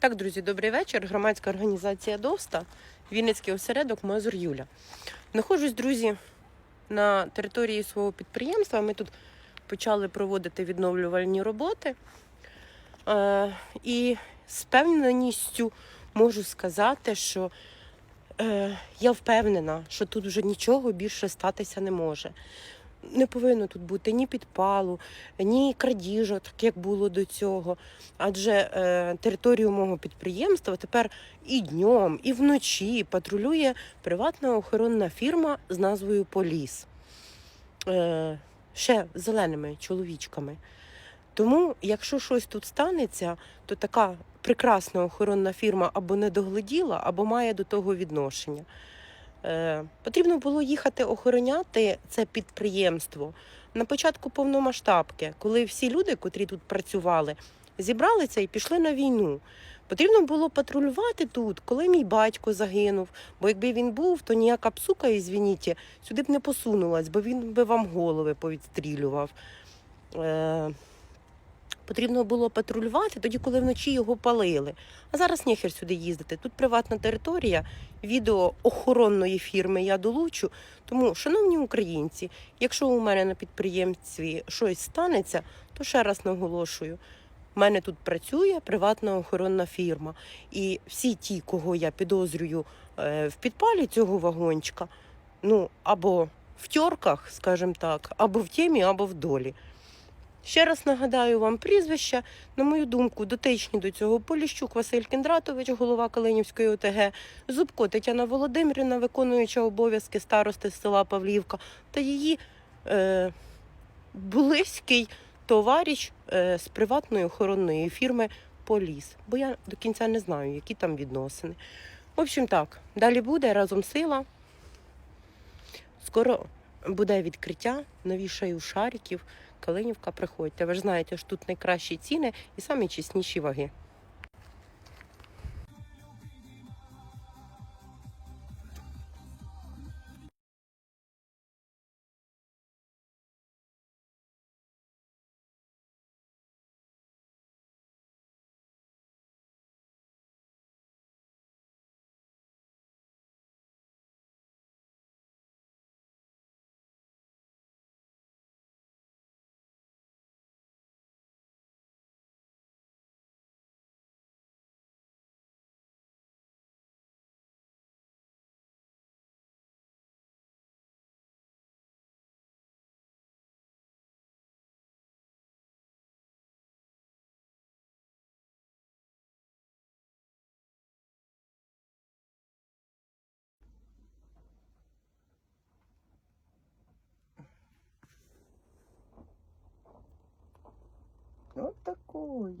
Так, друзі, добрий вечір. Громадська організація ДОСТА, Вінницький осередок Мазур Юля. Знаходжусь, друзі, на території свого підприємства. Ми тут почали проводити відновлювальні роботи. Е, і з певненістю можу сказати, що е, я впевнена, що тут вже нічого більше статися не може. Не повинно тут бути ні підпалу, ні крадіжок, як було до цього. Адже е, територію мого підприємства тепер і днем, і вночі патрулює приватна охоронна фірма з назвою Поліс. Е, ще зеленими чоловічками. Тому, якщо щось тут станеться, то така прекрасна охоронна фірма або не догляділа, або має до того відношення. Е, потрібно було їхати охороняти це підприємство на початку повномасштабки, коли всі люди, котрі тут працювали, зібралися і пішли на війну. Потрібно було патрулювати тут, коли мій батько загинув. Бо якби він був, то ніяка псука, ізвініть, сюди б не посунулась, бо він би вам голови повідстрілював. Потрібно було патрулювати тоді, коли вночі його палили. А зараз ніхер сюди їздити. Тут приватна територія, відео охоронної фірми я долучу. Тому, шановні українці, якщо у мене на підприємстві щось станеться, то ще раз наголошую. У мене тут працює приватна охоронна фірма. І всі ті, кого я підозрюю е, в підпалі цього вагончика, ну або в тьорках, скажімо так, або в темі, або в долі. Ще раз нагадаю вам прізвища. На мою думку, дотичні до цього Поліщук Василь Кіндратович, голова Калинівської ОТГ, Зубко Тетяна Володимирівна, виконуюча обов'язки старости з села Павлівка, та її е, близький товариш е, з приватної охоронної фірми Поліс. Бо я до кінця не знаю, які там відносини. В общем, так, далі буде разом сила. Скоро буде відкриття, новішаю шариків. Калинівка, приходьте. Ви ж знаєте, що тут найкращі ціни і самі чесніші ваги. Вот такое.